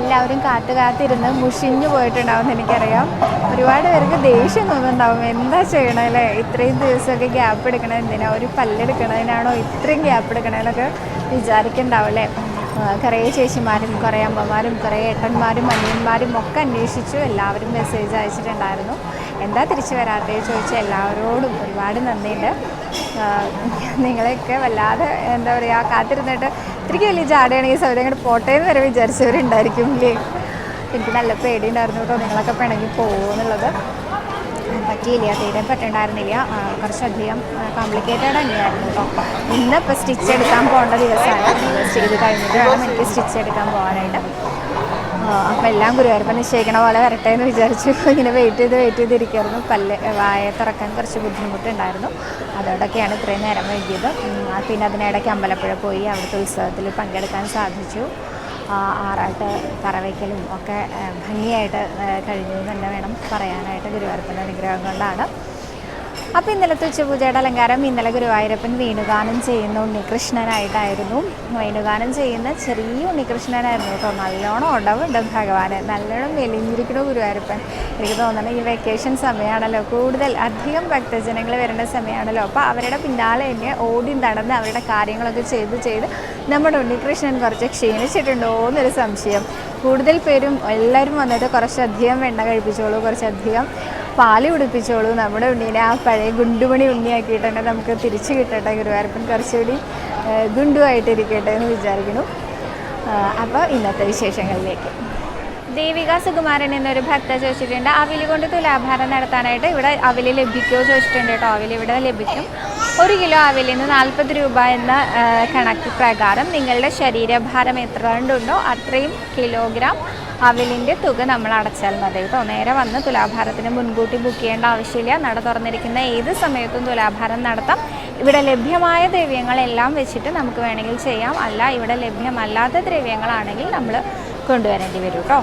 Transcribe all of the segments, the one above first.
എല്ലാവരും കാത്തു കാത്തിരുന്ന് മുഷിഞ്ഞു പോയിട്ടുണ്ടാവും എനിക്കറിയാം. ഒരുപാട് പേർക്ക് ദേഷ്യം തോന്നുന്നുണ്ടാവും. എന്താ ചെയ്യണം അല്ലേ? ഇത്രയും ദിവസമൊക്കെ ഗ്യാപ്പ് എടുക്കണത് എന്തിനാ ഒരു പല്ലെടുക്കണതിനാണോ ഇത്രയും ഗ്യാപ്പ് എടുക്കണമെന്നൊക്കെ വിചാരിക്കണ്ടാവും അല്ലേ? കുറേ ചേച്ചിമാരും കുറേ അമ്മമാരും കുറേ ഏട്ടന്മാരും അനിയന്മാരും ഒക്കെ അന്വേഷിച്ചു. എല്ലാവരും മെസ്സേജ് അയച്ചിട്ടുണ്ടായിരുന്നു. എന്താ തിരിച്ചു വരാത്തേ ചോദിച്ച എല്ലാവരോടും ഒരുപാട് നന്ദിയുണ്ട്. നിങ്ങളെയൊക്കെ വല്ലാതെ എന്താ പറയുക കാത്തിരുന്നിട്ട് ഇത്രയ്ക്ക് വലിയ ജാടയാണെങ്കിൽ സൗകര്യം അങ്ങോട്ട് പോട്ടെ എന്ന് വരെ വിചാരിച്ചവരുണ്ടായിരിക്കും ഇല്ലേ എനിക്ക് നല്ല പേടിയുണ്ടായിരുന്നു കേട്ടോ നിങ്ങളൊക്കെ പിണങ്ങി പോകുമെന്നുള്ളത് പറ്റിയില്ല തീരെ പറ്റുണ്ടായിരുന്നില്ല. കുറച്ചധികം കോംപ്ലിക്കേറ്റഡ് തന്നെയായിരുന്നു കേട്ടോ. ഇന്നിപ്പോൾ സ്റ്റിച്ച് എടുക്കാൻ പോകേണ്ട ദിവസമാണ്. സ്റ്റിച്ച് കഴിഞ്ഞിട്ട് വേണം എനിക്ക് സ്റ്റിച്ച് എടുക്കാൻ പോകാനായിട്ട്. അപ്പോൾ എല്ലാം ഗുരുവായൂരപ്പൻ നിശ്ചയിക്കണ പോലെ വരട്ടെ എന്ന് വിചാരിച്ചു. ഇങ്ങനെ വെയിറ്റ് ചെയ്ത് വെയിറ്റ് ചെയ്തിരിക്കുമായിരുന്നു പല്ല് വായ തുറക്കാൻ കുറച്ച് ബുദ്ധിമുട്ടുണ്ടായിരുന്നു അതോടൊക്കെയാണ് ഇത്രയും നേരം വൈകിയത്. പിന്നെ അതിനിടയ്ക്ക് അമ്പലപ്പുഴ പോയി അവിടുത്തെ ഉത്സവത്തിൽ പങ്കെടുക്കാൻ സാധിച്ചു. ആറാട്ട് പറവയ്ക്കലും ഒക്കെ ഭംഗിയായിട്ട് കഴിഞ്ഞു തന്നെ വേണം പറയാനായിട്ട് ഗുരുവായൂരപ്പന്റെ അനുഗ്രഹം കൊണ്ടാണ്. അപ്പോൾ ഇന്നലത്തെ ഉച്ചപൂജയുടെ അലങ്കാരം ഇന്നലെ ഗുരുവായൂരപ്പൻ വേണുഗാനം ചെയ്യുന്ന ഉണ്ണികൃഷ്ണനായിട്ടായിരുന്നു. വേണുഗാനം ചെയ്യുന്ന ചെറിയ ഉണ്ണികൃഷ്ണനായിരുന്നു കേട്ടോ. നല്ലോണം ഉടവുണ്ട് ഭഗവാന്. നല്ലോണം മെലിഞ്ഞിരിക്കണു ഗുരുവായൂരപ്പൻ. എനിക്ക് തോന്നണം ഈ വെക്കേഷൻ സമയമാണല്ലോ കൂടുതൽ അധികം ഭക്തജനങ്ങൾ വരുന്ന സമയമാണല്ലോ അപ്പോൾ അവരുടെ പിന്നാലെ തന്നെ ഓടി നടന്ന് അവരുടെ കാര്യങ്ങളൊക്കെ ചെയ്ത് ചെയ്ത് നമ്മുടെ ഉണ്ണികൃഷ്ണൻ കുറച്ച് ക്ഷീണിച്ചിട്ടുണ്ടോ എന്നൊരു സംശയം. കൂടുതൽ പേരും എല്ലാവരും വന്നിട്ട് കുറച്ചധികം വെണ്ണ കഴിപ്പിച്ചോളൂ. കുറച്ചധികം പാൽ കുടിപ്പിച്ചോളൂ. നമ്മുടെ ഉണ്ണീനെ ആ പഴയ ഗുണ്ടുമണി ഉണ്ണിയാക്കിയിട്ട് തന്നെ നമുക്ക് തിരിച്ചു കിട്ടട്ടെ ഗുരുവായൂരപ്പൻ കുറച്ചുകൂടി ഗുണ്ടുവായിട്ടിരിക്കട്ടെ എന്ന് വിചാരിക്കുന്നു. അപ്പോൾ ഇന്നത്തെ വിശേഷങ്ങളിലേക്ക്. ദേവിക സുകുമാരൻ എന്നൊരു ഭക്ത ചോദിച്ചിട്ടുണ്ട്. അവിൽ കൊണ്ട് തുലാഭാരം നടത്താനായിട്ട് ഇവിടെ അവിൽ ലഭിക്കുമോ ചോദിച്ചിട്ടുണ്ട് കേട്ടോ. അവിൽ ഇവിടെ ലഭിക്കും. ഒരു കിലോ അവിലിന് നാൽപ്പത് രൂപ എന്ന കണക്ക് പ്രകാരം നിങ്ങളുടെ ശരീരഭാരം എത്ര ഉണ്ടോ അത്രയും കിലോഗ്രാം അവിലിന്റെ തുക നമ്മൾ അടച്ചാൽ മതി. കേട്ടോ നേരെ വന്ന് തുലാഭാരത്തിന് മുൻകൂട്ടി ബുക്ക് ചെയ്യേണ്ട ആവശ്യമില്ല. നട തുറന്നിരിക്കുന്ന ഏത് സമയത്തും തുലാഭാരം നടത്താം. ഇവിടെ ലഭ്യമായ ദ്രവ്യങ്ങളെല്ലാം വെച്ചിട്ട് നമുക്ക് വേണമെങ്കിൽ ചെയ്യാം. അല്ല ഇവിടെ ലഭ്യമല്ലാത്ത ദ്രവ്യങ്ങളാണെങ്കിൽ നമ്മൾ കൊണ്ടുവരേണ്ടി വരും കേട്ടോ.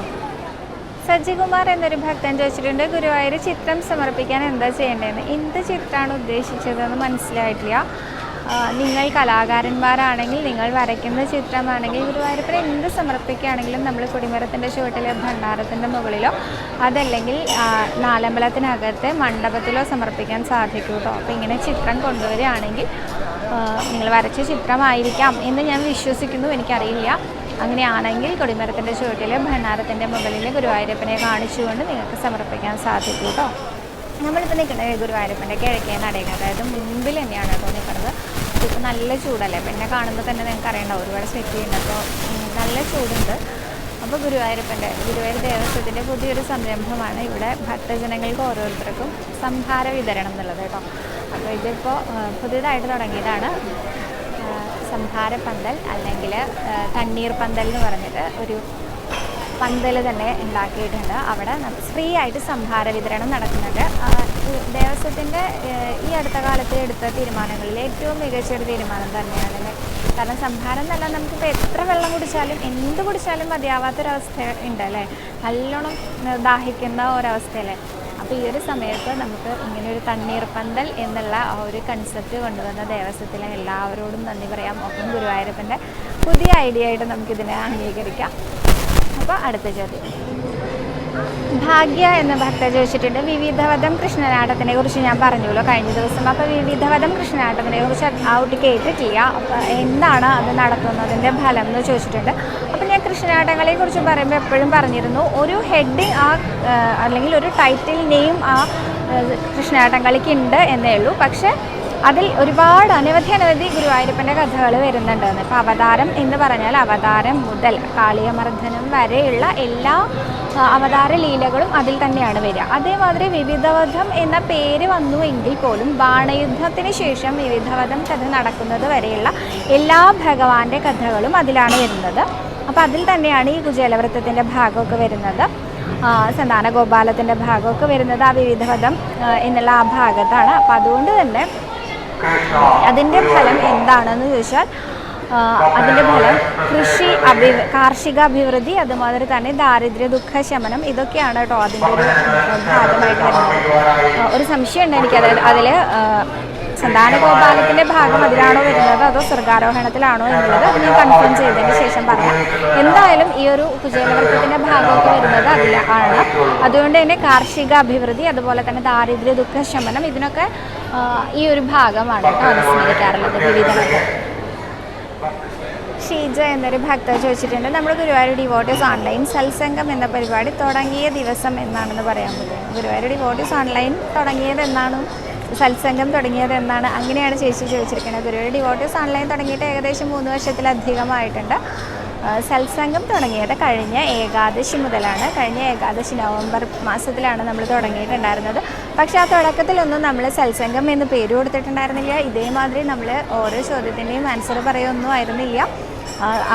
സജികുമാർ എന്നൊരു ഭക്തൻ ചോദിച്ചിട്ടുണ്ട് ഗുരുവായൂർ ചിത്രം സമർപ്പിക്കാൻ എന്താ ചെയ്യേണ്ടതെന്ന്? എന്ത് ചിത്രമാണ് ഉദ്ദേശിച്ചതെന്ന് മനസ്സിലായിട്ടില്ല. നിങ്ങൾ കലാകാരന്മാരാണെങ്കിൽ നിങ്ങൾ വരയ്ക്കുന്ന ചിത്രമാണെങ്കിൽ ഗുരുവായൂരപ്പൻ എന്ത് സമർപ്പിക്കുകയാണെങ്കിലും നമ്മൾ കൊടിമരത്തിന്റെ ചുവട്ടിലെ ഭണ്ഡാരത്തിന്റെ മുകളിലോ അതല്ലെങ്കിൽ നാലമ്പലത്തിനകത്ത് മണ്ഡപത്തിലോ സമർപ്പിക്കാൻ സാധിക്കും കേട്ടോ. അപ്പോൾ ഇങ്ങനെ ചിത്രം കൊണ്ടുവരികയാണെങ്കിൽ നിങ്ങൾ വരച്ച ചിത്രമായിരിക്കാം എന്ന് ഞാൻ വിശ്വസിക്കുന്നു. എനിക്കറിയില്ല. അങ്ങനെയാണെങ്കിൽ കൊടിമരത്തിന്റെ ചുവട്ടിൽ ഭണ്ഡാരത്തിന്റെ മുകളിൽ ഗുരുവായൂരപ്പനെ കാണിച്ചുകൊണ്ട് നിങ്ങൾക്ക് സമർപ്പിക്കാൻ സാധിക്കും കേട്ടോ. നമ്മളിപ്പോൾ നിൽക്കുന്നത് ഗുരുവായൂരപ്പന്റെ കിഴക്കേ നടയിൽ അതായത് മുമ്പിൽ തന്നെയാണ് കേട്ടോ നിൽക്കുന്നത് ഇപ്പോൾ നല്ല ചൂടല്ലേ? പിന്നെ കാണുമ്പോൾ തന്നെ നിങ്ങൾക്ക് അറിയണ്ടാവും. ഒരുപാട് സെറ്റ് ചെയ്യുന്നുണ്ട്. അപ്പോൾ നല്ല ചൂടുണ്ട്. അപ്പോൾ ഗുരുവായൂരപ്പന്റെ ഗുരുവായൂർ ദേവസ്വത്തിന്റെ പുതിയൊരു സംരംഭമാണ് ഇവിടെ ഭക്തജനങ്ങൾക്ക് ഓരോരുത്തർക്കും സംഹാര വിതരണം എന്നുള്ളത് കേട്ടോ. അപ്പോൾ ഇതിപ്പോൾ പുതിയതായിട്ട് തുടങ്ങിയതാണ്. സംഹാര പന്തൽ അല്ലെങ്കിൽ തണ്ണീർ പന്തൽ എന്ന് പറഞ്ഞിട്ട് ഒരു പന്തൽ തന്നെ ഉണ്ടാക്കിയിട്ടുണ്ട്. അവിടെ ഫ്രീ ആയിട്ട് സംഹാര വിതരണം നടക്കുന്നുണ്ട്. ദേവസ്വത്തിന്റെ ഈ അടുത്ത കാലത്ത് എടുത്ത തീരുമാനങ്ങളിൽ ഏറ്റവും മികച്ച ഒരു തീരുമാനം തന്നെയാണ് കാരണം സംഹാരം എന്നല്ല നമുക്കിപ്പോൾ എത്ര വെള്ളം കുടിച്ചാലും എന്ത് കുടിച്ചാലും മതിയാവാത്തൊരവസ്ഥ ഉണ്ട് അല്ലേ? നല്ലോണം ദാഹിക്കുന്ന ഒരവസ്ഥയല്ലേ? അപ്പോൾ ഈ ഒരു സമയത്ത് നമുക്ക് ഇങ്ങനെ ഒരു തണ്ണീർ പന്തൽ എന്നുള്ള ആ ഒരു കൺസെപ്റ്റ് കൊണ്ടുവന്ന ദേവസ്വത്തിലെ എല്ലാവരോടും നന്ദി പറയാം. ഒപ്പം ഗുരുവായൂരപ്പന്റെ പുതിയ ഐഡിയ ആയിട്ട് നമുക്കിതിനെ അംഗീകരിക്കാം. അപ്പോൾ അടുത്ത ചോദ്യം. ഭാഗ്യ എന്ന ഭക്ത ചോദിച്ചിട്ടുണ്ട് വിവിധവധം കൃഷ്ണനാട്ടത്തിനെ കുറിച്ച് ഞാൻ പറഞ്ഞല്ലോ കഴിഞ്ഞ ദിവസം. അപ്പോൾ വിവിധവധം കൃഷ്ണനാട്ടത്തിനെ കുറിച്ച് ഔട്ട് കേട്ട് കേട്ടിട്ടില്ല അപ്പോൾ എന്താണ് അത് നടത്തുന്നതിന്റെ ഫലം എന്ന് ചോദിച്ചിട്ടുണ്ട്. അപ്പോൾ ഞാൻ കൃഷ്ണനാട്ടങ്ങളെ കുറിച്ച് പറയുമ്പോൾ എപ്പോഴും പറഞ്ഞിരുന്നു ഒരു ഹെഡിങ് ആ അല്ലെങ്കിൽ ഒരു ടൈറ്റിൽ നെയിം ആ കൃഷ്ണനാട്ടം കളിക്ക് ഉണ്ട് എന്നേ ഉള്ളൂ. പക്ഷേ അതിൽ ഒരുപാട് അനവധി അനവധി ഗുരുവായൂരപ്പന്റെ കഥകൾ വരുന്നുണ്ട്. ഇപ്പോൾ അവതാരം എന്ന് പറഞ്ഞാൽ അവതാരം മുതൽ കാളിയമർദ്ദനം വരെയുള്ള എല്ലാ അവതാര ലീലകളും അതിൽ തന്നെയാണ് വരിക. അതേമാതിരി വിവിധവധം എന്ന പേര് വന്നു എങ്കിൽ പോലും ബാണയുദ്ധത്തിന് ശേഷം വിവിധവധം കഥ നടക്കുന്നത് വരെയുള്ള എല്ലാ ഭഗവാന്റെ കഥകളും അതിലാണ് വരുന്നത്. അപ്പോൾ അതിൽ തന്നെയാണ് ഈ കുചേലവൃത്തത്തിന്റെ ഭാഗമൊക്കെ വരുന്നത്. സന്താന ഗോപാലത്തിന്റെ ഭാഗമൊക്കെ വരുന്നത് ആ വിവിധവധം എന്നുള്ള ആ ഭാഗത്താണ്. അപ്പോൾ അതുകൊണ്ട് തന്നെ അതിന്റെ ഫലം എന്താണെന്ന് ചോദിച്ചാൽ അതിന്റെ ഫലം കൃഷി അഭി കാർഷിക അഭിവൃദ്ധി അതുമാതിരി തന്നെ ദാരിദ്ര്യ ദുഃഖ ശമനം ഇതൊക്കെയാണ് കേട്ടോ അതിന്റെ ഒരു ഭാഗമായിട്ട് വരുന്നത്. ഒരു സംശയമുണ്ട് എനിക്ക് അതായത് അതിൽ സന്താന ഗോപാലത്തിന്റെ ഭാഗം അതിലാണോ വരുന്നത്? അതോ സ്വർഗാരോഹണത്തിലാണോ എന്നുള്ളത് അത് ഞാൻ കൺഫേം ചെയ്തതിന് ശേഷം പറയാം. എന്തായാലും ഈ ഒരു കുചേലവൃത്തത്തിന്റെ ഭാഗമൊക്കെ വരുന്നത് അതിൽ ആണ്. അതുകൊണ്ട് തന്നെ കാർഷിക അഭിവൃദ്ധി അതുപോലെ തന്നെ ദാരിദ്ര്യ ദുഃഖശമനം ഇതിനൊക്കെ ഈ ഒരു ഭാഗമാണ് കേട്ടോ അനുസ്മരിക്കാറുള്ളത് വിവിധമൊക്കെ ഷീജ എന്നൊരു ഭക്ത ചോദിച്ചിട്ടുണ്ട് നമ്മൾ ഗുരുവായൂർ ഡിവോട്ടീസ് ഓൺലൈൻ സത്സംഗം എന്ന പരിപാടി തുടങ്ങിയ ദിവസം എന്നാണെന്ന് പറയാൻ പറ്റും ഗുരുവായൂർ ഡിവോട്ടീസ് ഓൺലൈൻ തുടങ്ങിയത് എന്നാണ്? സത്സംഗം തുടങ്ങിയത് എന്നാണ് അങ്ങനെയാണ് ചേച്ചി ചോദിച്ചിരിക്കുന്നത്. ഗുരുവിന്റെ ഡിവോട്ടീസ് ഓൺലൈൻ തുടങ്ങിയിട്ട് ഏകദേശം മൂന്ന് വർഷത്തിലധികമായിട്ടുണ്ട്. സത്സംഗം തുടങ്ങിയത് കഴിഞ്ഞ ഏകാദശി മുതലാണ്. കഴിഞ്ഞ ഏകാദശി നവംബർ മാസത്തിലാണ് നമ്മൾ തുടങ്ങിയിട്ടുണ്ടായിരുന്നത്. പക്ഷേ ആ തുടക്കത്തിലൊന്നും നമ്മൾ സത്സംഗം എന്ന് പേര് കൊടുത്തിട്ടുണ്ടായിരുന്നില്ല. ഇതേമാതിരി നമ്മൾ ഓരോ ചോദ്യത്തിന്റെയും ആൻസർ പറയുകയൊന്നും ആയിരുന്നില്ല.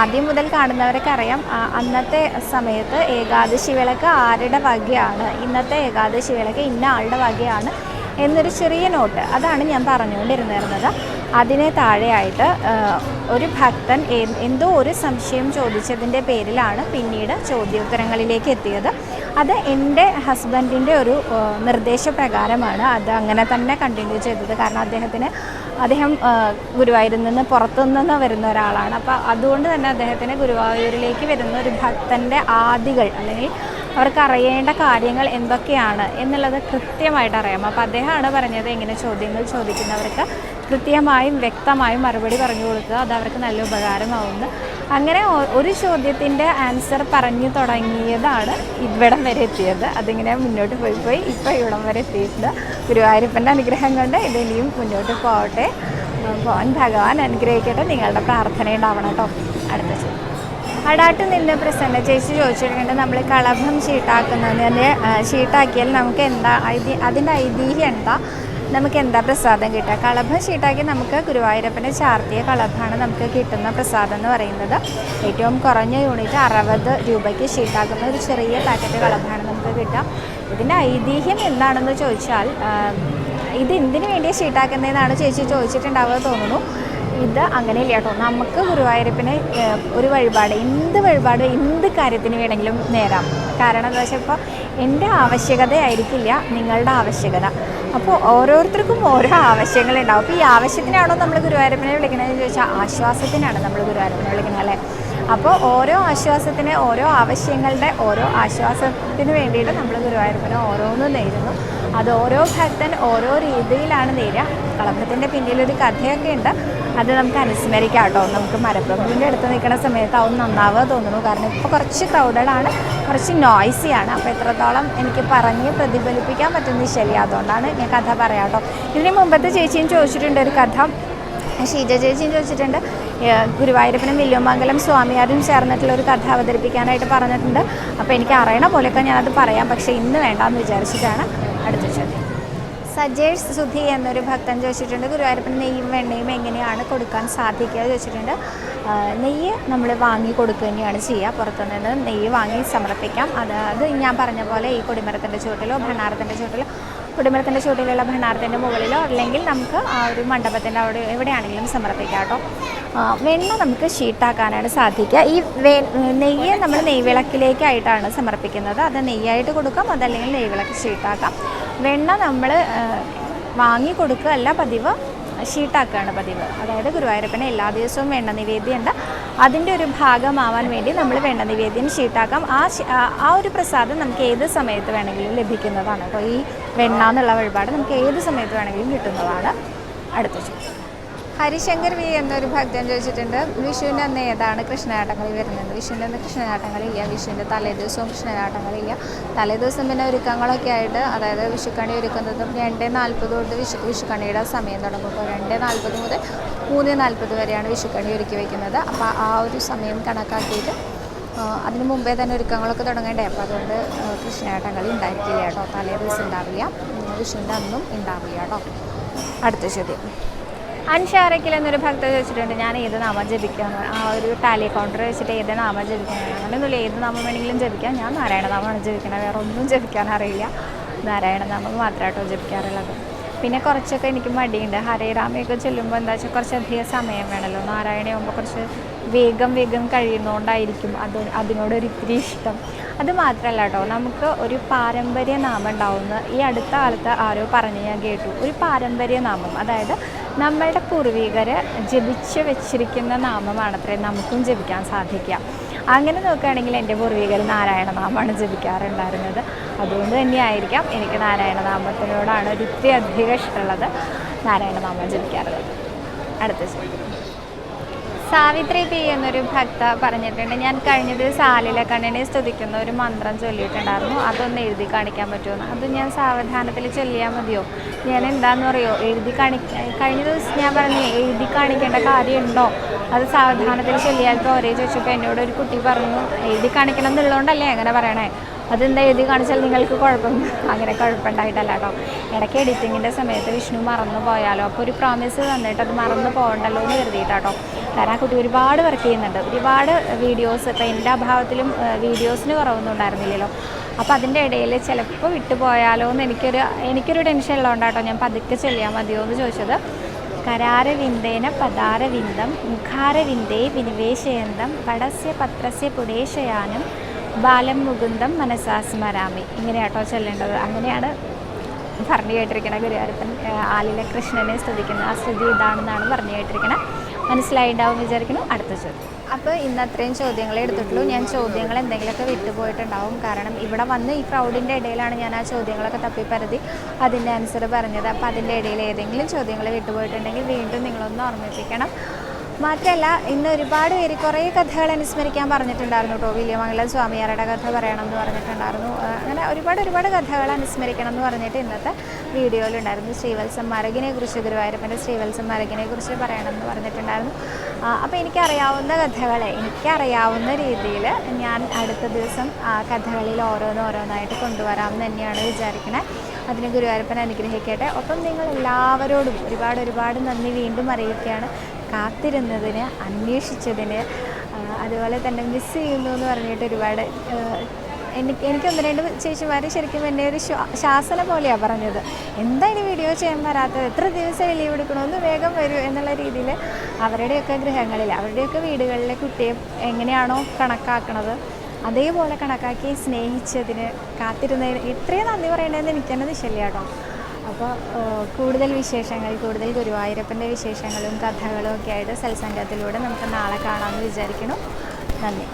ആദ്യം മുതൽ കാണുന്നവരൊക്കെ അറിയാം. അന്നത്തെ സമയത്ത് ഏകാദശി വിളക്ക് ആരുടെ വകയാണ്? ഇന്നത്തെ ഏകാദശി വിളക്ക് ഇന്ന ആളുടെ വകയാണ്. എന്നൊരു ചെറിയ നോട്ട് അതാണ് ഞാൻ പറഞ്ഞുകൊണ്ടിരുന്നിരുന്നത്. അതിനെ താഴെയായിട്ട് ഒരു ഭക്തൻ എന്തോ ഒരു സംശയം ചോദിച്ചതിന്റെ പേരിലാണ് പിന്നീട് ചോദ്യോത്തരങ്ങളിലേക്ക് എത്തിയത്. അത് എന്റെ ഹസ്ബൻഡിന്റെ ഒരു നിർദ്ദേശപ്രകാരമാണ്. അത് അങ്ങനെ തന്നെ കണ്ടിന്യൂ ചെയ്തത്. കാരണം അദ്ദേഹത്തിന് അദ്ദേഹം ഗുരുവായൂരിൽ നിന്ന് പുറത്തുനിന്ന് വരുന്ന ഒരാളാണ്. അപ്പോൾ അതുകൊണ്ട് തന്നെ അദ്ദേഹത്തിന് ഗുരുവായൂരിലേക്ക് വരുന്ന ഒരു ഭക്തന്റെ ആദികൾ അല്ലെങ്കിൽ അവർക്ക് അറിയേണ്ട കാര്യങ്ങൾ എന്തൊക്കെയാണ് എന്നുള്ളത് കൃത്യമായിട്ട് അറിയാം. അപ്പോൾ അദ്ദേഹമാണ് പറഞ്ഞത് ഇങ്ങനെ ചോദ്യങ്ങൾ ചോദിക്കുന്നവർക്ക് കൃത്യമായും വ്യക്തമായും മറുപടി പറഞ്ഞു കൊടുക്കുക. അത് അവർക്ക് നല്ല ഉപകാരമാവുന്നു. അങ്ങനെ ഒരു ചോദ്യത്തിന്റെ ആൻസർ പറഞ്ഞു തുടങ്ങിയതാണ് ഇവിടം വരെ എത്തിയത്. അതിങ്ങനെ മുന്നോട്ട് പോയി പോയി ഇപ്പോൾ ഇവിടം വരെ എത്തിയിട്ടുണ്ട്. ഗുരുവായൂരപ്പന്റെ അനുഗ്രഹം കൊണ്ട് ഇത് ഇനിയും മുന്നോട്ട് പോകട്ടെ. ഭഗവാൻ അനുഗ്രഹിക്കട്ടെ. നിങ്ങളുടെ പ്രാർത്ഥന ഉണ്ടാവണം കേട്ടോ. അടുത്ത ചോദ്യം. അടാട്ട് നിന്ന് പ്രസന്ന. ചേച്ചി ചോദിച്ചിട്ടുണ്ട് നമ്മൾ കളഭം ഷീട്ടാക്കുന്നതിന് ഷീട്ടാക്കിയാൽ നമുക്ക് എന്താ ഐതി അതിന്റെ ഐതിഹ്യം എന്താ? നമുക്ക് എന്താ പ്രസാദം കിട്ടുക? കളഭം ഷീട്ടാക്കി നമുക്ക് ഗുരുവായൂരപ്പനെ ചാർത്തിയ കളഭാണ് നമുക്ക് കിട്ടുന്ന പ്രസാദം എന്ന് പറയുന്നത്. ഏറ്റവും കുറഞ്ഞ യൂണിറ്റ് അറുപത് രൂപയ്ക്ക് ഷീട്ടാക്കുന്ന ഒരു ചെറിയ പാക്കറ്റ് കളഭാണ് നമുക്ക് കിട്ടുക. ഇതിന്റെ ഐതിഹ്യം എന്താണെന്ന് ചോദിച്ചാൽ ഇത് എന്തിനു വേണ്ടിയാണ് ഷീട്ടാക്കുന്നതെന്നാണ് ചേച്ചി ചോദിച്ചിട്ടുണ്ടാവുക തോന്നുന്നു. ഇത് അങ്ങനെയില്ല കേട്ടോ? നമുക്ക് ഗുരുവായൂരപ്പനെ ഒരു വഴിപാട് എന്ത് വഴിപാട് എന്ത് കാര്യത്തിന് വേണമെങ്കിലും നേരാം. കാരണം എന്താ വെച്ചാൽ ഇപ്പോൾ എന്റെ ആവശ്യകതയായിരിക്കില്ല നിങ്ങളുടെ ആവശ്യകത. അപ്പോൾ ഓരോരുത്തർക്കും ഓരോ ആവശ്യങ്ങളുണ്ടാവും. അപ്പോൾ ഈ ആവശ്യത്തിനാണോ നമ്മൾ ഗുരുവായൂരപ്പനെ എന്ന് ചോദിച്ചാൽ ആശ്വാസത്തിനാണ് നമ്മൾ ഗുരുവായൂരപ്പനെ വിളിക്കുന്നത് അല്ലേ? അപ്പോൾ ഓരോ ആശ്വാസത്തിന് ഓരോ ആവശ്യങ്ങളുടെ ഓരോ ആശ്വാസത്തിന് വേണ്ടിയിട്ട് നമ്മൾ ഗുരുവായൂരപ്പനെ ഓരോന്നും നേരുന്നു. അത് ഓരോ ഭക്തൻ ഓരോ രീതിയിലാണ് നേരുക കളഭത്തിന്റെ പിന്നിലൊരു കഥയൊക്കെ ഉണ്ട്. അത് നമുക്ക് അനുസ്മരിക്കാം കേട്ടോ. നമുക്ക് മരപ്രഭുവിന്റെ അടുത്ത് നിൽക്കുന്ന സമയത്ത് അവൻ നന്നാവുക തോന്നുന്നു. കാരണം ഇപ്പോൾ കുറച്ച് ക്രൗഡഡാണ് കുറച്ച് നോയ്സിയാണ് അപ്പോൾ എത്രത്തോളം എനിക്ക് പറഞ്ഞ് പ്രതിഫലിപ്പിക്കാൻ പറ്റുന്നത് ശരി അതുകൊണ്ടാണ് ഞാൻ കഥ പറയാം കേട്ടോ. ഇതിന് മുമ്പത്തെ ചേച്ചിയും ചോദിച്ചിട്ടുണ്ട് ഒരു കഥ. ഷീജ ചേച്ചിയും ചോദിച്ചിട്ടുണ്ട്. ഗുരുവായൂരപ്പനും വില്ലുമംഗലം സ്വാമിയാരും ചേർന്നിട്ടുള്ള ഒരു കഥ അവതരിപ്പിക്കാനായിട്ട് പറഞ്ഞിട്ടുണ്ട്. അപ്പോൾ എനിക്ക് അറിയണ പോലെയൊക്കെ ഞാനത് പറയാം. പക്ഷേ ഇന്ന് വേണ്ടാന്ന് വിചാരിച്ചിട്ടാണ് അടുത്ത ചോദ്യം. സജേഷ് സുധി എന്നൊരു ഭക്തൻ ചോദിച്ചിട്ടുണ്ട്. ഗുരുവായൂരപ്പൻ നെയ്യും വെണ്ണയും എങ്ങനെയാണ് കൊടുക്കാൻ സാധിക്കുക ചോദിച്ചിട്ടുണ്ട്. നെയ്യ് നമ്മൾ വാങ്ങി കൊടുക്കുക തന്നെയാണ് ചെയ്യുക. പുറത്തുനിന്ന് നെയ്യ് വാങ്ങി സമർപ്പിക്കാം. അതായത് അത് ഞാൻ പറഞ്ഞ പോലെ ഈ കൊടിമരത്തിന്റെ ചുവട്ടിലോ ഭണ്ണാരത്തിന്റെ ചുവട്ടിലോ കൊടിമരത്തിന്റെ ചുവട്ടിലുള്ള ഭണ്ണാരത്തിന്റെ മുകളിലോ അല്ലെങ്കിൽ നമുക്ക് ആ ഒരു മണ്ഡപത്തിന്റെ അവിടെ എവിടെയാണെങ്കിലും സമർപ്പിക്കാം കേട്ടോ. വെണ്ണ നമുക്ക് ഷീട്ടാക്കാനാണ് സാധിക്കുക. ഈ വേ നെയ്യ് നമ്മൾ നെയ്വിളക്കിലേക്കായിട്ടാണ് സമർപ്പിക്കുന്നത്. അത് നെയ്യായിട്ട് കൊടുക്കാം അതല്ലെങ്കിൽ നെയ്വിളക്ക് ഷീട്ടാക്കാം. വെണ്ണ നമ്മൾ വാങ്ങി കൊടുക്കുകയല്ല പതിവ് ഷീട്ടാക്കുകയാണ് പതിവ്. അതായത് ഗുരുവായൂരപ്പനെ എല്ലാ ദിവസവും വെണ്ണ നിവേദ്യമുണ്ട്. അതിന്റെ ഒരു ഭാഗമാവാൻ വേണ്ടി നമ്മൾ വേണ്ട നിവേദ്യം ഷീട്ടാക്കാം. ആ ആ- ഒരു പ്രസാദം നമുക്ക് ഏത് സമയത്ത് വേണമെങ്കിലും ലഭിക്കുന്നതാണ്. അപ്പോൾ ഈ വെണ്ണ എന്നുള്ള വഴിപാട് നമുക്ക് ഏത് സമയത്ത് വേണമെങ്കിലും കിട്ടുന്നതാണ്. അടുത്ത ചോദ്യം. ഹരിശങ്കർ വി എന്നൊരു ഭക്തൻ ചോദിച്ചിട്ടുണ്ട് വിഷുവിന്റെ അന്ന് ഏതാണ് കൃഷ്ണനാട്ടങ്ങളിൽ വരുന്നത്? വിഷുവിന്റെ അന്ന് കൃഷ്ണനാട്ടങ്ങളില്ല വിഷുവിന്റെ തലേദിവസവും കൃഷ്ണനാട്ടങ്ങളില്ല. തലേദിവസം പിന്നെ ഒരുക്കങ്ങളൊക്കെ ആയിട്ട് അതായത് വിഷുക്കണി ഒരുക്കുന്നതും രണ്ട് നാൽപ്പത് തൊട്ട് വിഷു വിഷുക്കണിയുടെ സമയം തുടങ്ങും അപ്പോൾ രണ്ട് നാൽപ്പത് മുതൽ മൂന്ന് നാൽപ്പത് വരെയാണ് വിഷുക്കണി ഒരുക്കി വയ്ക്കുന്നത് അപ്പോൾ ആ ഒരു സമയം കണക്കാക്കിയിട്ട് അതിന് മുമ്പേ തന്നെ ഒരുക്കങ്ങളൊക്കെ തുടങ്ങേണ്ടേ? അപ്പോൾ അതുകൊണ്ട് കൃഷ്ണനാട്ടങ്ങളി ഉണ്ടായിരിക്കില്ല കേട്ടോ. തലേ ദിവസം ഉണ്ടാവില്ല വിഷുവിന്റെ അന്നും ഉണ്ടാവില്ല കേട്ടോ. അടുത്ത ചോദ്യം. അൻഷാരക്കിൽ എന്നൊരു ഭക്ത ചോദിച്ചിട്ടുണ്ട് ഞാൻ ഏത് നാമം ജപിക്കാന്ന്? ആ ഒരു ടാലി കൗണ്ടർ വെച്ചിട്ട് ഏത് നാമം ജപിക്കാൻ അങ്ങനെയൊന്നുമില്ല ഏത് നാമം വേണമെങ്കിലും ജപിക്കാം. ഞാൻ നാരായണനാമമാണ് ജപിക്കണത് വേറെ ഒന്നും ജപിക്കാൻ അറിയില്ല. നാരായണനാമം മാത്രമായിട്ടോ ജപിക്കാറുള്ളത്. പിന്നെ കുറച്ചൊക്കെ എനിക്ക് മടിയുണ്ട്. ഹരേ രാമയൊക്കെ ചൊല്ലുമ്പോൾ എന്താ വെച്ചാൽ കുറച്ചധികം സമയം വേണമല്ലോ നാരായണയാകുമ്പോൾ കുറച്ച് വേഗം വേഗം കഴിയുന്നതുകൊണ്ടായിരിക്കും അത് അതിനോടൊരു ഇത്തിരി ഇഷ്ടം. അത് മാത്രമല്ല കേട്ടോ നമുക്ക് ഒരു പാരമ്പര്യ നാമം ഉണ്ടാവുന്ന ഈ അടുത്ത കാലത്ത് ആരോ പറഞ്ഞ് ഞാൻ കേട്ടു. ഒരു പാരമ്പര്യ നാമം. അതായത് നമ്മളുടെ പൂർവികർ ജപിച്ച് വെച്ചിരിക്കുന്ന നാമമാണത്രേ നമുക്കും ജപിക്കാൻ സാധിക്കുക. അങ്ങനെ നോക്കുകയാണെങ്കിൽ എന്റെ പൂർവികർ നാരായണനാമമാണ് ജപിക്കാറുണ്ടായിരുന്നത്. അതുകൊണ്ട് തന്നെയായിരിക്കാം എനിക്ക് നാരായണനാമത്തിനോടാണ് ഒരു ഇത്രയധികം ഇഷ്ടമുള്ളത്. നാരായണനാമം ജപിക്കാറുള്ളത്. അടുത്ത ചോദ്യം. സാവിത്രി പി എന്നൊരു ഭക്ത പറഞ്ഞിട്ടുണ്ട്. ഞാൻ കഴിഞ്ഞ ദിവസം ആലിലെ കണ്ണിനെ സ്തുതിക്കുന്ന ഒരു മന്ത്രം ചൊല്ലിയിട്ടുണ്ടായിരുന്നു. അതൊന്ന് എഴുതി കാണിക്കാൻ പറ്റുമോ? അത് ഞാൻ സാവധാനത്തിൽ ചൊല്ലിയാൽ മതിയോ? ഞാൻ എന്താണെന്ന് പറയുമോ എഴുതി കാണി കഴിഞ്ഞ ദിവസം ഞാൻ പറഞ്ഞു എഴുതി കാണിക്കേണ്ട കാര്യമുണ്ടോ? അത് സാവധാനത്തിൽ ചൊല്ലിയാൽ പോരെ? ചോദിച്ചപ്പോൾ എന്നോട് ഒരു കുട്ടി പറഞ്ഞു എഴുതി കാണിക്കണം എന്നുള്ളതുകൊണ്ടല്ലേ അങ്ങനെ പറയണേ. അതെന്താ എഴുതി കാണിച്ചാൽ നിങ്ങൾക്ക് കുഴപ്പം? അങ്ങനെ കുഴപ്പമുണ്ടായിട്ടല്ല കേട്ടോ ഇടയ്ക്ക് എഡിറ്റിങ്ങിന്റെ സമയത്ത് വിഷ്ണു മറന്നു പോയാലോ? അപ്പോൾ ഒരു പ്രോമിസ് തന്നിട്ട് അത് മറന്നു പോകണ്ടല്ലോ എന്ന് കരുതിയിട്ടാട്ടോ. കാരണം ആ കുട്ടി ഒരുപാട് വർക്ക് ചെയ്യുന്നുണ്ട്. ഒരുപാട് വീഡിയോസ് ഇപ്പോൾ എന്റെ അഭാവത്തിലും വീഡിയോസിന് കുറവൊന്നും ഉണ്ടായിരുന്നില്ലല്ലോ അപ്പോൾ അതിന്റെ ഇടയിൽ ചിലപ്പോൾ വിട്ടുപോയാലോ എന്ന് എനിക്കൊരു എനിക്കൊരു ടെൻഷൻ ഉള്ളതുകൊണ്ടാട്ടോ ഞാൻ പതുക്കെ ചെല്ലിയാൽ മതിയോ എന്ന് ചോദിച്ചത്. കരാരവിന്ദേന പദാരവിന്ദം മുഖാരവിന്ദേ വിനിവേശയന്തം പടസ്യ പത്രസ്യ പുടേശയാനം ബാലം മുകുന്ദം മനസാസ്മരാമി ഇങ്ങനെയാട്ടോ ചൊല്ലേണ്ടത്. അങ്ങനെയാണ് പറഞ്ഞു കേട്ടിരിക്കുന്നത് ഗുരുവായൂരപ്പൻ ആലിലെ കൃഷ്ണനെ സ്തുതിക്കുന്നത് ആ സ്തുതി ഇതാണെന്നാണ് പറഞ്ഞു കേട്ടിരിക്കുന്നത് മനസ്സിലായിണ്ടാവും വിചാരിക്കുന്നു. അടുത്ത ചോദ്യം. അപ്പോൾ ഇന്ന് അത്രയും ചോദ്യങ്ങളെ എടുത്തിട്ടുള്ളൂ. ഞാൻ ചോദ്യങ്ങൾ എന്തെങ്കിലുമൊക്കെ വിട്ടുപോയിട്ടുണ്ടാവും. കാരണം ഇവിടെ വന്ന് ഈ ക്രൗഡിന്റെ ഇടയിലാണ് ഞാൻ ആ ചോദ്യങ്ങളൊക്കെ തപ്പിപ്പരതി അതിന്റെ ആൻസർ പറഞ്ഞത്. അപ്പോൾ അതിന്റെ ഇടയിൽ ഏതെങ്കിലും ചോദ്യങ്ങൾ വിട്ടുപോയിട്ടുണ്ടെങ്കിൽ വീണ്ടും നിങ്ങളൊന്ന് ഓർമ്മിപ്പിക്കണം. മാത്രമല്ല ഇന്ന് ഒരുപാട് പേര് കുറേ കഥകൾ അനുസ്മരിക്കാൻ പറഞ്ഞിട്ടുണ്ടായിരുന്നു. കേട്ടോ വില്യമംഗലം സ്വാമിയാരുടെ കഥ പറയണം എന്ന് പറഞ്ഞിട്ടുണ്ടായിരുന്നു. അങ്ങനെ ഒരുപാട് ഒരുപാട് കഥകൾ അനുസ്മരിക്കണം എന്ന് പറഞ്ഞിട്ട് ഇന്നത്തെ വീഡിയോയിലുണ്ടായിരുന്നു ശ്രീവത്സം മരകിനെ കുറിച്ച് ഗുരുവായൂരപ്പന്റെ ശ്രീവത്സം മരകിനെ കുറിച്ച് പറയണം എന്ന് പറഞ്ഞിട്ടുണ്ടായിരുന്നു. അപ്പോൾ എനിക്കറിയാവുന്ന കഥകളെ എനിക്കറിയാവുന്ന രീതിയിൽ ഞാൻ അടുത്ത ദിവസം കഥകളിൽ ഓരോന്നോരോന്നായിട്ട് കൊണ്ടുവരാം എന്ന് തന്നെയാണ് വിചാരിക്കണേ. അതിന് ഗുരുവായൂരപ്പൻ അനുഗ്രഹിക്കട്ടെ. ഒപ്പം നിങ്ങൾ എല്ലാവരോടും ഒരുപാട് ഒരുപാട് നന്ദി വീണ്ടും അറിയിക്കുകയാണ്. കാത്തിരുന്നതിന് അന്വേഷിച്ചതിന് അതുപോലെ തന്നെ മിസ് ചെയ്യുന്നു എന്ന് പറഞ്ഞിട്ട് ഒരുപാട് എനിക്ക് എനിക്ക് ഒന്ന് രണ്ട് ചേച്ചിമാർ ശരിക്കും എന്റെ ഒരു ശാസന പോലെയാണ് പറഞ്ഞത്. എന്താ ഇനി വീഡിയോ ചെയ്യാൻ വരാത്തത്? എത്ര ദിവസം ലീവ് എടുക്കണോ ഒന്ന് വേഗം വരൂ എന്നുള്ള രീതിയിൽ അവരുടെയൊക്കെ ഗൃഹങ്ങളിൽ അവരുടെയൊക്കെ വീടുകളിലെ കുട്ടിയെ എങ്ങനെയാണോ കണക്കാക്കണത്. അതേപോലെ കണക്കാക്കി സ്നേഹിച്ചതിന് കാത്തിരുന്നതിന് ഇത്രയും നന്ദി പറയേണ്ടതെന്ന് എനിക്ക് തന്നെ കേട്ടോ. അപ്പോൾ കൂടുതൽ വിശേഷങ്ങൾ കൂടുതൽ ഗുരുവായൂരപ്പന്റെ വിശേഷങ്ങളും കഥകളും ഒക്കെ ആയിട്ട് സത്സംഗത്തിലൂടെ നമുക്ക് നാളെ കാണാമെന്ന് വിചാരിക്കണം നന്ദി.